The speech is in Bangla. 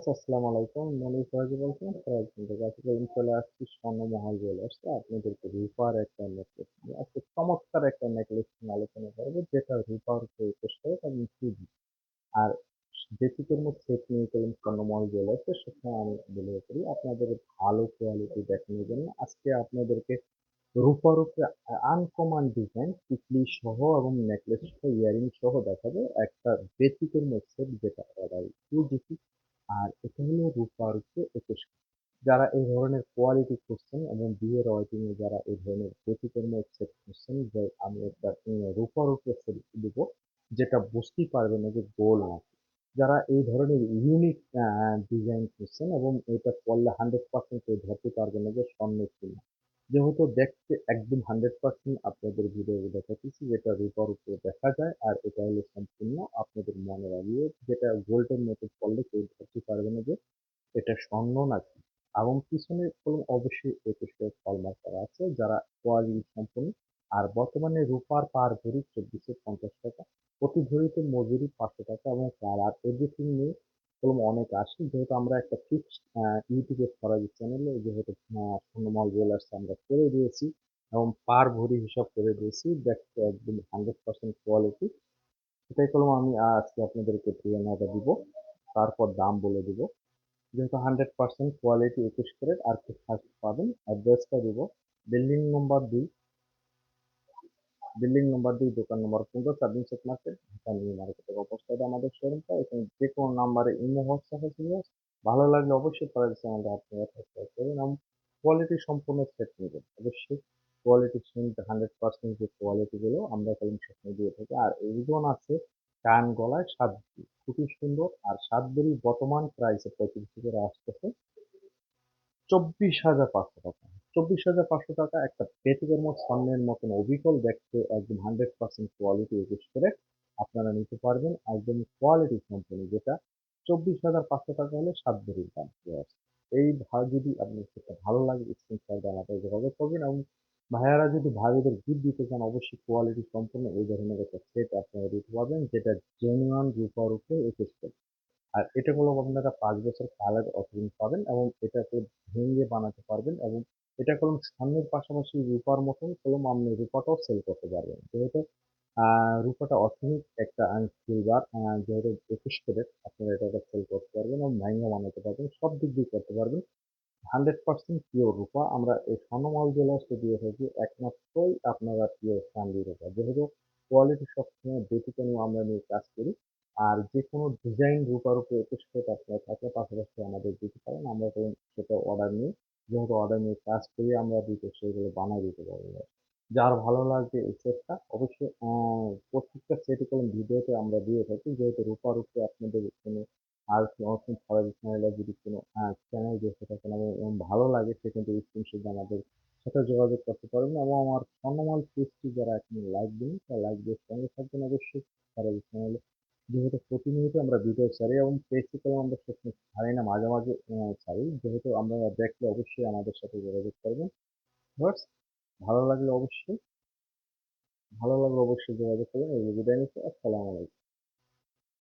আসসালামু আলাইকুম। বলছেন আসছি স্বর্ণমহল আপনাদেরকে রূপার একটা নেকলেস নিয়ে চমৎকার একটা নেকলেস নিয়ে আলোচনা যেটা থ্রি আর সেট স্বর্ণমহল সেখানে আমি করি। আপনাদের ভালো কোয়ালিটি দেখানোর জন্য আজকে আপনাদেরকে রূপার উপরে আনকমন ডিজাইন টিকলি সহ এবং নেকলেস সহ ইয়ারিং সহ দেখাবো। একটা ব্যতিক্রম সেট যেটা অর্ডার টু হলো রূপার হচ্ছে একুশ যারা এই ধরনের কোয়ালিটি খুঁজছেন এবং বিয়ে এ যারা এই ধরনের ব্যতিক্রম সেট খুঁজছেন যে আমি একটা রূপার উপরে দিব, যেটা বুঝতেই পারবে না যে গোল আছে যারা এই ধরনের ইউনিক ডিজাইন খুঁজছেন এবং এটা করলে হান্ড্রেড পার্সেন্ট কেউ ধরতে পারবে না যে স্বর্ণের কিনা। যেহেতু দেখতে একদম হান্ড্রেড পার্সেন্ট আপনাদের ভিডিও দেখাচ্ছি, যেটা রূপার উপরে দেখা যায়, আর এটা হলো সম্পূর্ণ আপনাদের মনে রাখিয়ে যেটা গোল্ডের মতো পড়লে কেউ ধরতে পারবে না যে এটা স্বর্ণ নাকি। এবং পিছনে কলম অবশ্যই একুশ হলমার্ক করা আছে, যারা কোয়ালিটি সম্পূর্ণ। আর বর্তমানে রূপার পার ভরি চব্বিশশো পঞ্চাশ টাকা, প্রতি ভরিতে মজুরি পাঁচশো টাকা এবং কালার এভরিথিং নিয়ে কলম অনেক আসে। যেহেতু আমরা একটা ফিক্সড ইউটিউবে ফরাজি চ্যানেলে যেহেতু স্বর্ণমল জুয়েলার্স আমরা করে দিয়েছি এবং পার ভরি হিসাব করে দিয়েছি দেখতে একদম হান্ড্রেড পার্সেন্ট কোয়ালিটি সেটাই কলম আমি আজকে আপনাদেরকে প্রিয়ানাটা দিব, তারপর দাম বলে দিব। যেহেতু হান্ড্রেড পার্সেন্ট কোয়ালিটি একুশ ক্যারেট, আর কি ফার্স্ট পাবেন অ্যাড্রেসটা দিব বিল্ডিং নম্বর দুই। বিল্ডিং নম্বর দুই, দোকান নম্বর পনেরো চারদিন সেট মার্কেট ঢাকা নিউ মার্কেটের অবস্থায় আমাদের শোরুমটা এখানে যে কোনো নাম্বারে ইমো হোয়াটসঅ্যাপ আছে ভালো লাগলে অবশ্যই পরের চ্যানেলটা আপনারা সাবস্ক্রাইব করবেন এবং কোয়ালিটি সম্পূর্ণ সেট নেবেন। অবশ্যই কোয়ালিটি শুনতে হান্ড্রেড পার্সেন্ট যে কোয়ালিটিগুলো আমরা কলম স্বপ্ন দিয়ে থাকি। আর ওজন আছে কান গলায় সাত খুবই সুন্দর। আর সাত বর্তমান প্রাইসে পঁয়ত্রিশ করে আসতেছে চব্বিশ হাজার পাঁচশো টাকা। চব্বিশ হাজার পাঁচশো টাকা একটা ব্যতিক্রম স্বর্ণের মতন অবিকল দেখতে একদম হান্ড্রেড পার্সেন্ট কোয়ালিটি ইউজ করে আপনারা নিতে পারবেন একদম কোয়ালিটি কোম্পানি যেটা চব্বিশ হাজার পাঁচশো টাকা হলে সাত ভরির দাম এই ভাগ যদি আপনার সেটা ভালো লাগে স্ক্রিনশট আমাদের যোগাযোগ করবেন এবং ভাইয়ারা যদি ভাইদের গিফট দিতে চান, অবশ্যই কোয়ালিটি সম্পূর্ণ এই ধরনের একটা সেট আপনারা দিতে পারবেন, যেটা জেনুয়ান রূপার উপরে একুশ আর এটা হলো আপনারা পাঁচ বছর কালার অপশন পাবেন এবং এটাকে ভেঙে বানাতে পারবেন এবং এটা কলম সামনের পাশাপাশি রূপার মতন কলম আপনি রূপাটাও সেল করতে পারবেন। যেহেতু রূপাটা অর্থনিক একটা সিলভার যেহেতু একুশ ক্যারেট আপনারা এটা সেল করতে পারবেন এবং ভেঙে বানাতে পারবেন, সব দিক দিয়ে করতে পারবেন। হান্ড্রেড পার্সেন্ট পিওর রূপা, আমরা এই স্বর্ণমাল জুয়েলার্সে দিয়ে থাকি একমাত্রই আপনারা পিওর চান্দি রূপা। যেহেতু কোয়ালিটি সবসময় ব্যতিক্রম আমরা নিয়ে কাজ করি, আর যে কোনো ডিজাইন রূপার উপরে একুশ ফিট আপনার থাকলে পাশাপাশি আমাদের দিতে পারেন। আমরা যেহেতু অর্ডার নিয়ে কাজ করি আমরা দিতে সেগুলো বানাই দিতে পারব। যার ভালো লাগবে এই সেটটা অবশ্যই প্রত্যেকটা সেটই কোনো ভিডিওতে আমরা দিয়ে থাকি। যেহেতু রূপার উপরে আপনাদের কোনো আর নতুন ফরাজি চ্যানেলে যদি কোনো চ্যানেল দেখে থাকেন এবং ভালো লাগে, সে কিন্তু স্ক্রিনশট আমাদের সাথে যোগাযোগ করতে পারবেন এবং আমার স্বর্ণমাল পেজটি যারা এখন লাইক দিন তারা লাইক দিয়ে সঙ্গে থাকবেন অবশ্যই। ফরাজি চ্যানেলে যেহেতু প্রতিনিয়ত আমরা ভিডিও ছাড়ি এবং প্রেসিক্যালি আমরা সবসময় ছাড়ি না, মাঝে মাঝে ছাড়ি। যেহেতু আমরা দেখলে অবশ্যই আমাদের সাথে যোগাযোগ করবেন। বাস ভালো লাগলে অবশ্যই, ভালো লাগলে অবশ্যই যোগাযোগ করবেন। এই বিদায় নিচ্ছি। আসসালামু আলাইকুম।